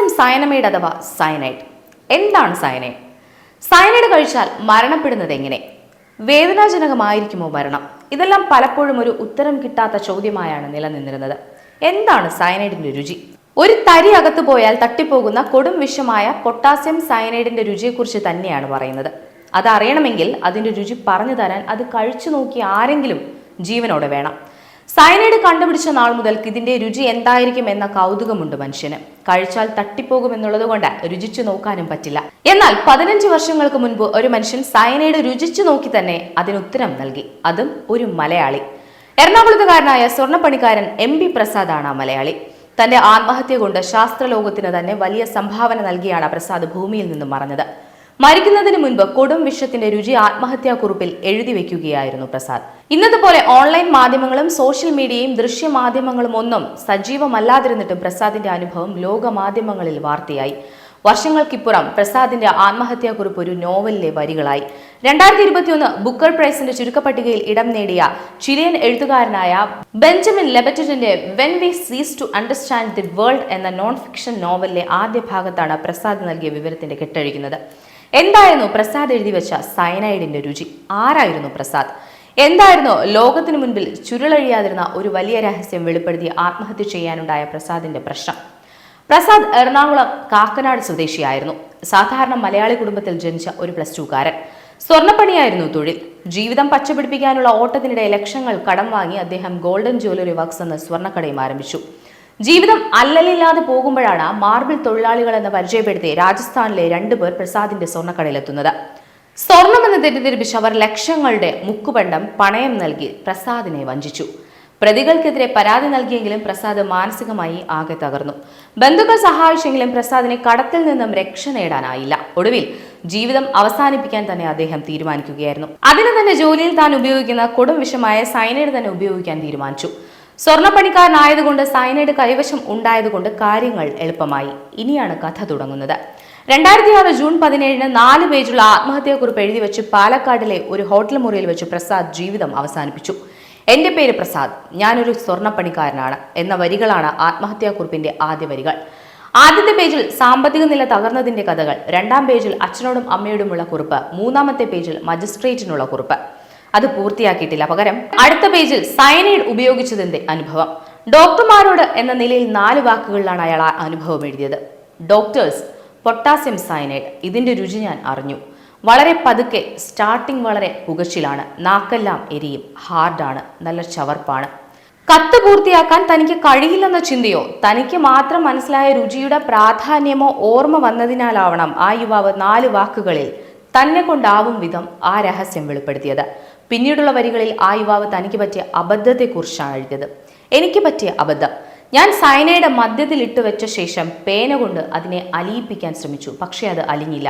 Potassium സയനമൈഡ് അഥവാ cyanide എന്താണ് cyanide cyanide കഴിച്ചാൽ മരണപ്പെടുന്നത് എങ്ങനെ? വേദനാജനകമായിരിക്കുമോ മരണം? ഇതെല്ലാം പലപ്പോഴും ഒരു ഉത്തരം കിട്ടാത്ത ചോദ്യമായാണ് നിലനിന്നിരുന്നത്. എന്താണ് സയനൈഡിന്റെ രുചി? ഒരു തരി അകത്തു പോയാൽ തട്ടിപ്പോകുന്ന കൊടും വിഷമായ പൊട്ടാസ്യം സയനൈഡിന്റെ രുചിയെക്കുറിച്ച് തന്നെയാണ് പറയുന്നത്. അതറിയണമെങ്കിൽ അതിന്റെ രുചി പറഞ്ഞു തരാൻ അത് കഴിച്ചു നോക്കി ആരെങ്കിലും ജീവനോടെ വേണം. സയനൈഡ് കണ്ടുപിടിച്ച നാൾ മുതൽക്ക് ഇതിന്റെ രുചി എന്തായിരിക്കും എന്ന കൗതുകമുണ്ട് മനുഷ്യന്. കഴിച്ചാൽ തട്ടിപ്പോകുമെന്നുള്ളത് കൊണ്ട് രുചിച്ചു നോക്കാനും പറ്റില്ല. എന്നാൽ പതിനഞ്ച് വർഷങ്ങൾക്ക് മുൻപ് ഒരു മനുഷ്യൻ സയനൈഡ് രുചിച്ചു നോക്കി തന്നെ അതിന് ഉത്തരം നൽകി. അതും ഒരു മലയാളി. എറണാകുളത്തുകാരനായ സ്വർണപ്പണിക്കാരൻ എം പി പ്രസാദാണ് ആ മലയാളി. തന്റെ ആത്മഹത്യ കൊണ്ട് ശാസ്ത്രലോകത്തിന് തന്നെ വലിയ സംഭാവന നൽകിയാണ് പ്രസാദ് ഭൂമിയിൽ നിന്നും മറഞ്ഞത്. മരിക്കുന്നതിന് മുൻപ് കൊടും വിഷത്തിന്റെ രുചി ആത്മഹത്യാക്കുറിപ്പിൽ എഴുതി വെക്കുകയായിരുന്നു പ്രസാദ്. ഇന്നത്തെ പോലെ ഓൺലൈൻ മാധ്യമങ്ങളും സോഷ്യൽ മീഡിയയും ദൃശ്യമാധ്യമങ്ങളും ഒന്നും സജീവമല്ലാതിരുന്നിട്ടും പ്രസാദിന്റെ അനുഭവം ലോകമാധ്യമങ്ങളിൽ വാർത്തയായി. വർഷങ്ങൾക്കിപ്പുറം പ്രസാദിന്റെ ആത്മഹത്യാക്കുറിപ്പ് ഒരു നോവലിലെ വരികളായി. രണ്ടായിരത്തി ഇരുപത്തിയൊന്ന് ബുക്കർ പ്രൈസിന്റെ ചുരുക്കപ്പട്ടികയിൽ ഇടം നേടിയ ചിലിയൻ എഴുത്തുകാരനായ Benjamin ലെബറ്ററ്റിന്റെ when we cease to understand the world എന്ന നോൺ ഫിക്ഷൻ നോവലിലെ ആദ്യ ഭാഗത്താണ് പ്രസാദ് നൽകിയ വിവരത്തിന്റെ കെട്ടഴിക്കുന്നത്. എന്തായിരുന്നു പ്രസാദ് എഴുതി വെച്ച സയനൈഡിന്റെ രുചി? ആരായിരുന്നു പ്രസാദ്? എന്തായിരുന്നു ലോകത്തിനു മുൻപിൽ ചുരുളഴിയാതിരുന്ന ഒരു വലിയ രഹസ്യം വെളിപ്പെടുത്തി ആത്മഹത്യ ചെയ്യാനുണ്ടായ പ്രസാദിന്റെ പ്രശ്നം? പ്രസാദ് എറണാകുളം കാക്കനാട് സ്വദേശിയായിരുന്നു. സാധാരണ മലയാളി കുടുംബത്തിൽ ജനിച്ച ഒരു പ്ലസ് ടുക്കാരൻ സ്വർണപ്പണിയായിരുന്നു തൊഴിൽ. ജീവിതം പച്ചപിടിപ്പിക്കാനുള്ള ഓട്ടത്തിനിടെ ലക്ഷങ്ങൾ കടം വാങ്ങി അദ്ദേഹം ഗോൾഡൻ ജ്വല്ലറി വർക്ക്സ് എന്ന സ്വർണക്കടയും ആരംഭിച്ചു. ജീവിതം അല്ലലില്ലാതെ പോകുമ്പോഴാണ് മാർബിൾ തൊഴിലാളികൾ എന്ന് പരിചയപ്പെടുത്തി രാജസ്ഥാനിലെ രണ്ടുപേർ പ്രസാദിന്റെ സ്വർണക്കടയിലെത്തുന്നത്. സ്വർണമെന്ന് തെറ്റിദ്ധരിപ്പിച്ച് അവർ ലക്ഷങ്ങളുടെ മുക്കുപണ്ടം പണയം നൽകി പ്രസാദിനെ വഞ്ചിച്ചു. പ്രതികൾക്കെതിരെ പരാതി നൽകിയെങ്കിലും പ്രസാദ് മാനസികമായി ആകെ തകർന്നു. ബന്ധുക്കൾ സഹായിച്ചെങ്കിലും പ്രസാദിനെ കടത്തിൽ നിന്നും രക്ഷ നേടാനായില്ല. ഒടുവിൽ ജീവിതം അവസാനിപ്പിക്കാൻ തന്നെ അദ്ദേഹം തീരുമാനിക്കുകയായിരുന്നു. അതിന് തന്നെ ജോലിയിൽ താൻ ഉപയോഗിക്കുന്ന കൊടും വിഷമായ സൈനൈഡ് തന്നെ ഉപയോഗിക്കാൻ തീരുമാനിച്ചു. സ്വർണപ്പണിക്കാരനായതുകൊണ്ട് സൈനൈഡ് കൈവശം ഉണ്ടായതുകൊണ്ട് കാര്യങ്ങൾ എളുപ്പമായി. ഇനിയാണ് കഥ തുടങ്ങുന്നത്. രണ്ടായിരത്തി ആറ് ജൂൺ പതിനേഴിന് നാല് പേജുള്ള ആത്മഹത്യാക്കുറിപ്പ് എഴുതി വെച്ച് പാലക്കാടിലെ ഒരു ഹോട്ടൽ മുറിയിൽ വെച്ച് പ്രസാദ് ജീവിതം അവസാനിപ്പിച്ചു. എന്റെ പേര് പ്രസാദ്. ഞാനൊരു സ്വർണപ്പണിക്കാരനാണ് എന്ന വരികളാണ് ആത്മഹത്യാക്കുറിപ്പിന്റെ ആദ്യ വരികൾ. ആദ്യത്തെ പേജിൽ സാമ്പത്തിക നില തകർന്നതിന്റെ കഥകൾ. രണ്ടാം പേജിൽ അച്ഛനോടും അമ്മയോടുമുള്ള കുറിപ്പ്. മൂന്നാമത്തെ പേജിൽ മജിസ്ട്രേറ്റിനുള്ള കുറിപ്പ്. അത് പൂർത്തിയാക്കിയിട്ടില്ല. പകരം അടുത്ത പേജിൽ സയനൈഡ് ഉപയോഗിച്ചതിന്റെ അനുഭവം. ഡോക്ടർമാരോട് എന്ന നിലയിൽ നാല് വാക്കുകളിലാണ് അയാൾ ആ അനുഭവം എഴുതിയത്. ഡോക്ടേഴ്സ് പൊട്ടാസ്യം സയനൈഡ് ഇതിന്റെ രുചി ഞാൻ അറിഞ്ഞു. വളരെ പതുക്കെ സ്റ്റാർട്ടിംഗ് വളരെ പുകച്ചിലാണ്. നാക്കെല്ലാം എരിയും ഹാർഡാണ് നല്ല ചവർപ്പാണ്. കത്ത് പൂർത്തിയാക്കാൻ തനിക്ക് കഴിയില്ലെന്ന ചിന്തയോ? തനിക്ക് മാത്രം മനസ്സിലായ രുചിയുടെ പ്രാധാന്യമോ ഓർമ്മ വന്നതിനാലാവണം ആ യുവാവ് നാല് വാക്കുകളിൽ തന്നെ കൊണ്ടാവും വിധം ആ രഹസ്യം വെളിപ്പെടുത്തിയത്. പിന്നീടുള്ള വരികളിൽ ആ യുവാവ് തനിക്ക് പറ്റിയ അബദ്ധത്തെക്കുറിച്ചാണ് എഴുതിയത്. എനിക്ക് പറ്റിയ അബദ്ധം. ഞാൻ സയനയുടെ മദ്യത്തിൽ ഇട്ട് വെച്ച ശേഷം പേന കൊണ്ട് അതിനെ അലിയിപ്പിക്കാൻ ശ്രമിച്ചു പക്ഷേ അത് അലിഞ്ഞില്ല.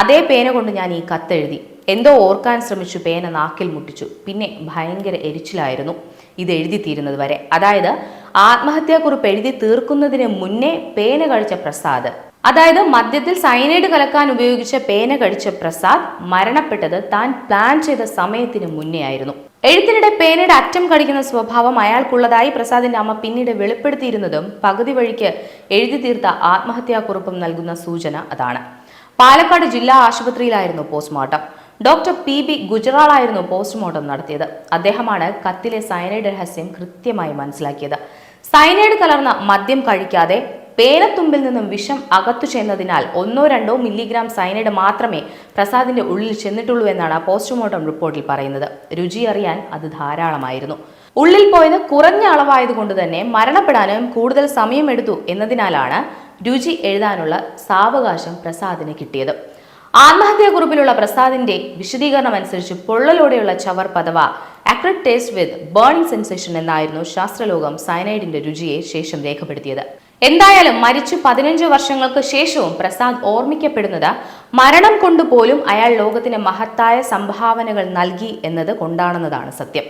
അതേ പേന കൊണ്ട് ഞാൻ ഈ കത്തെഴുതി. എന്തോ ഓർക്കാൻ ശ്രമിച്ചു പേന നാക്കിൽ മുട്ടിച്ചു. പിന്നെ ഭയങ്കര എരിച്ചിലായിരുന്നു ഇത് എഴുതി തീരുന്നത് വരെ. അതായത് ആത്മഹത്യാക്കുറിപ്പ് എഴുതി തീർക്കുന്നതിന് മുന്നേ പേന കഴിച്ച പ്രസാദ്. അതായത് മദ്യത്തിൽ സൈനൈഡ് കലക്കാൻ ഉപയോഗിച്ച പേന കടിച്ച പ്രസാദ് മരണപ്പെട്ടത് താൻ പ്ലാൻ ചെയ്ത സമയത്തിന് മുന്നേ ആയിരുന്നു. എഴുത്തിനിടെ പേനയുടെ അറ്റം കടിക്കുന്ന സ്വഭാവം അയാൾക്കുള്ളതായി പ്രസാദിന്റെ അമ്മ പിന്നീട് വെളിപ്പെടുത്തിയിരുന്നതും പകുതി വഴിക്ക് എഴുതി തീർത്ത ആത്മഹത്യാക്കുറിപ്പും നൽകുന്ന സൂചന അതാണ്. പാലക്കാട് ജില്ലാ ആശുപത്രിയിലായിരുന്നു പോസ്റ്റ്മോർട്ടം. ഡോക്ടർ പി ബി ഗുജറാളായിരുന്നു പോസ്റ്റ്മോർട്ടം നടത്തിയത്. അദ്ദേഹമാണ് കത്തിലെ സയനൈഡ് രഹസ്യം കൃത്യമായി മനസ്സിലാക്കിയത്. സയനൈഡ് കലർന്ന മദ്യം കഴിക്കാതെ പേനത്തുമ്പിൽ നിന്നും വിഷം അകത്തു ചെന്നതിനാൽ ഒന്നോ രണ്ടോ മില്ലിഗ്രാം സയനൈഡ് മാത്രമേ പ്രസാദിന്റെ ഉള്ളിൽ ചെന്നിട്ടുള്ളൂ എന്നാണ് പോസ്റ്റ്മോർട്ടം റിപ്പോർട്ടിൽ പറയുന്നത്. രുചി അറിയാൻ അത് ധാരാളമായിരുന്നു. ഉള്ളിൽ പോയത് കുറഞ്ഞ അളവായതുകൊണ്ട് തന്നെ മരണപ്പെടാനും കൂടുതൽ സമയമെടുത്തു എന്നതിനാലാണ് രുചി എഴുതാനുള്ള സാവകാശം പ്രസാദിന് കിട്ടിയത്. ആത്മഹത്യാക്കുറിപ്പിലുള്ള പ്രസാദിന്റെ വിശദീകരണം അനുസരിച്ച് പൊള്ളലോടെയുള്ള ചവർ പദവ acrid taste with burning sensation എന്നായിരുന്നു ശാസ്ത്രലോകം സയനൈഡിന്റെ രുചിയെ ശേഷം രേഖപ്പെടുത്തിയത്. എന്തായാലും മരിച്ചു പതിനഞ്ച് വർഷങ്ങൾക്ക് ശേഷവും പ്രസാദ് ഓർമ്മിക്കപ്പെടുന്നത് മരണം കൊണ്ടുപോലും അയാൾ ലോകത്തിന് മഹത്തായ സംഭാവനകൾ നൽകി എന്നത് കൊണ്ടാണെന്നതാണ് സത്യം.